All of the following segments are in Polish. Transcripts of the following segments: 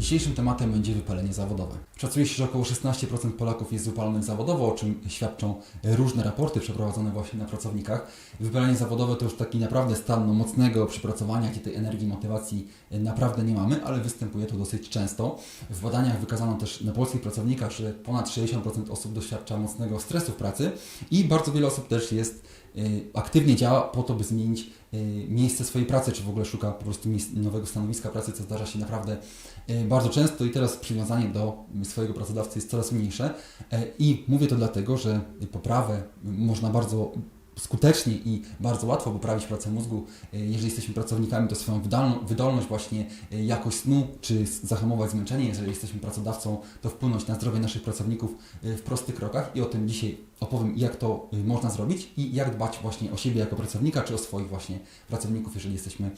Dzisiejszym tematem będzie wypalenie zawodowe. Szacuje się, że około 16% Polaków jest wypalonych zawodowo, o czym świadczą różne raporty przeprowadzone właśnie na pracownikach. Wypalenie zawodowe to już taki naprawdę stan no, mocnego przepracowania, gdzie tej energii, motywacji naprawdę nie mamy, ale występuje to dosyć często. W badaniach wykazano też na polskich pracownikach, że ponad 60% osób doświadcza mocnego stresu w pracy i bardzo wiele osób też jest y, aktywnie działa po to, by zmienić y, miejsce swojej pracy, czy w ogóle szuka po prostu nowego stanowiska pracy, co zdarza się naprawdę bardzo często i teraz przywiązanie do swojego pracodawcy jest coraz mniejsze. E, I mówię to dlatego, że poprawę można bardzo skutecznie i bardzo łatwo poprawić pracę mózgu, e, jeżeli jesteśmy pracownikami, to swoją wydolność, właśnie e, jakość snu, czy zahamować zmęczenie, jeżeli jesteśmy pracodawcą, to wpłynąć na zdrowie naszych pracowników e, w prostych krokach i o tym dzisiaj opowiem, jak to można zrobić i jak dbać właśnie o siebie jako pracownika, czy o swoich właśnie pracowników, jeżeli jesteśmy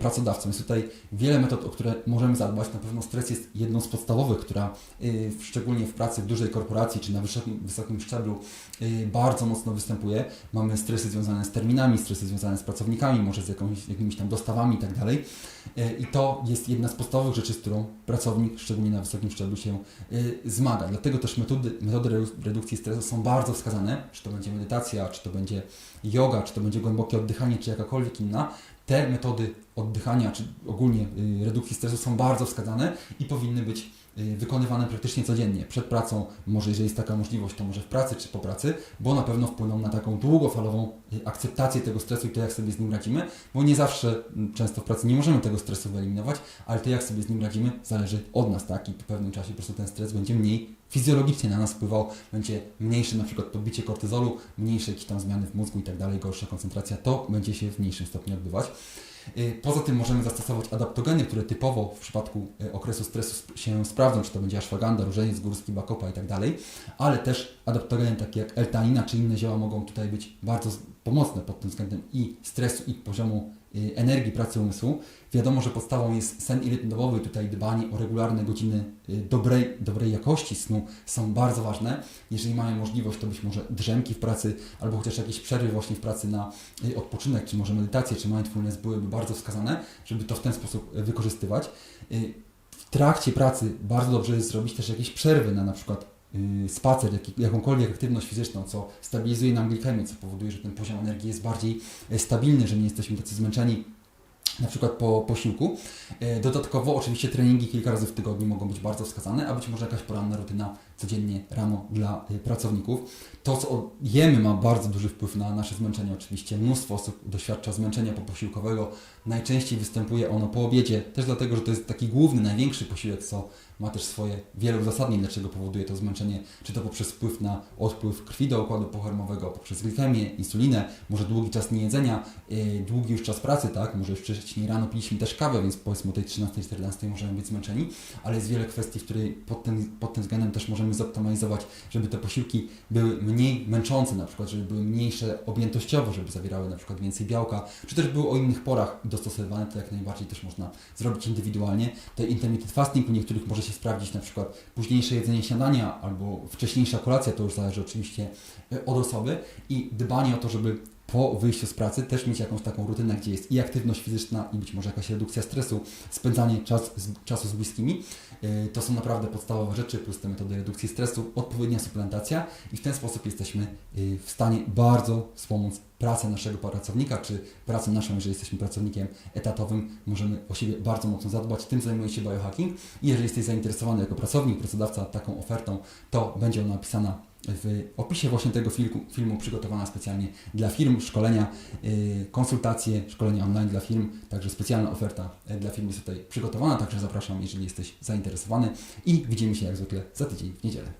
pracodawcą. Jest tutaj wiele metod, o które możemy zadbać. Na pewno stres jest jedną z podstawowych, która szczególnie w pracy w dużej korporacji, czy na wysokim, wysokim szczeblu bardzo mocno występuje. Mamy stresy związane z terminami, stresy związane z pracownikami, może z jakąś, jakimiś tam dostawami i tak. E, I to jest jedna z podstawowych rzeczy, z którą pracownik, szczególnie na wysokim szczeblu, się e, zmaga. Dlatego też metody, metody redu- redukcji stresu są bardzo wskazane, czy to będzie medytacja, czy to będzie yoga, czy to będzie głębokie oddychanie, czy jakakolwiek inna. Te metody oddychania, czy ogólnie y, redukcji stresu są bardzo wskazane i powinny być wykonywane praktycznie codziennie. Przed pracą, może jeżeli jest taka możliwość, to może w pracy czy po pracy, bo na pewno wpłyną na taką długofalową y, akceptację tego stresu i to, jak sobie z nim radzimy, bo nie zawsze, mm, często w pracy nie możemy tego stresu wyeliminować, ale to, jak sobie z nim radzimy, zależy od nas, tak? I po pewnym czasie po prostu ten stres będzie mniej fizjologicznie na nas wpływał, będzie mniejsze na przykład podbicie kortyzolu, mniejsze jakieś tam zmiany w mózgu i tak dalej, gorsza koncentracja, to będzie się w mniejszym stopniu odbywać. Y, Poza tym możemy zastosować adaptogeny, które typowo w przypadku y, okresu stresu się sprawdzą, czy to będzie ashwagandha, różeniec górski, bakopa i tak dalej, ale też adaptogeny takie jak L-tanina czy inne zioła mogą tutaj być bardzo pomocne pod tym względem i stresu i poziomu y, energii pracy umysłu. Wiadomo, że podstawą jest sen i rytm dobowy, tutaj dbanie o regularne godziny y, dobrej, dobrej jakości snu są bardzo ważne. Jeżeli mamy możliwość, to być może drzemki w pracy albo chociaż jakieś przerwy właśnie w pracy na y, odpoczynek, czy może medytację, czy mindfulness byłyby bardzo wskazane, żeby to w ten sposób wykorzystywać. W trakcie pracy bardzo dobrze jest zrobić też jakieś przerwy na na przykład spacer, jak, jakąkolwiek aktywność fizyczną, co stabilizuje nam glikemię, co powoduje, że ten poziom energii jest bardziej y, stabilny, że nie jesteśmy tacy zmęczeni na przykład po posiłku. E, Dodatkowo oczywiście treningi kilka razy w tygodniu mogą być bardzo wskazane, a być może jakaś poranna rutyna codziennie rano dla e, pracowników. To, co jemy ma bardzo duży wpływ na nasze zmęczenie oczywiście. Mnóstwo osób doświadcza zmęczenia poposiłkowego. Najczęściej występuje ono po obiedzie, też dlatego, że to jest taki główny, największy posiłek, co ma też swoje wiele uzasadnień, dlaczego powoduje to zmęczenie, czy to poprzez wpływ na odpływ krwi do układu pokarmowego, poprzez glikemię, insulinę, może długi czas niejedzenia, yy, długi już czas pracy, tak, może już wcześniej rano piliśmy też kawę, więc powiedzmy o tej 13-14 możemy być zmęczeni, ale jest wiele kwestii, w której pod tym, pod tym względem też możemy zoptymalizować, żeby te posiłki były mniej męczące, na przykład, żeby były mniejsze objętościowo, żeby zawierały na przykład więcej białka, czy też były o innych porach dostosowywane, to jak najbardziej też można zrobić indywidualnie. Tutaj intermittent fasting u niektórych może się sprawdzić na przykład późniejsze jedzenie śniadania albo wcześniejsza kolacja, to już zależy oczywiście e, od osoby i dbanie o to, żeby po wyjściu z pracy też mieć jakąś taką rutynę, gdzie jest i aktywność fizyczna, i być może jakaś redukcja stresu, spędzanie czas, z, czasu z bliskimi. Yy, To są naprawdę podstawowe rzeczy, plus te metody redukcji stresu, odpowiednia suplementacja i w ten sposób jesteśmy yy, w stanie bardzo wspomóc pracę naszego pracownika, czy pracę naszą, jeżeli jesteśmy pracownikiem etatowym, możemy o siebie bardzo mocno zadbać. Tym zajmuje się biohacking i jeżeli jesteś zainteresowany jako pracownik, pracodawca taką ofertą, to będzie ona napisana w opisie właśnie tego filmu, filmu przygotowana specjalnie dla firm, szkolenia, yy, konsultacje, szkolenia online dla firm, także specjalna oferta e, dla firm jest tutaj przygotowana, także zapraszam, jeżeli jesteś zainteresowany i widzimy się jak zwykle za tydzień w niedzielę.